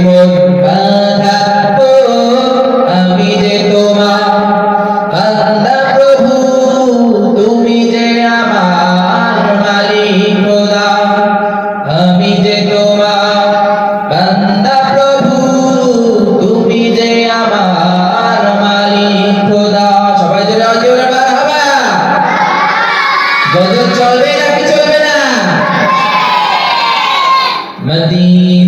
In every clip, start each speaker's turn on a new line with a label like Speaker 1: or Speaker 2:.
Speaker 1: জীবন বাধা ও আমি যে তোমার আল্লাহ প্রভু, তুমি যে আমার মালিক খোদা, আমি যে তোমার বান্দা প্রভু, তুমি যে আমার মদিনা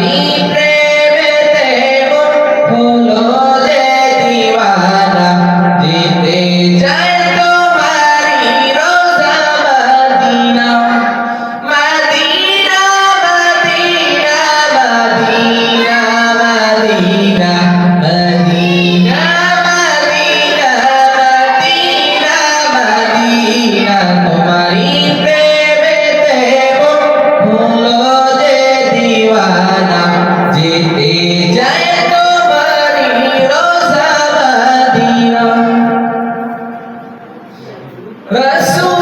Speaker 1: David. Rasul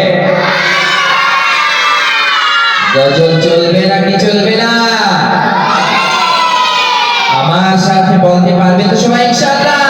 Speaker 1: গজল চলবে নাকি চলবে না? আমার সাথে বলতে পারবে তো সবাই ইনশাআল্লাহ।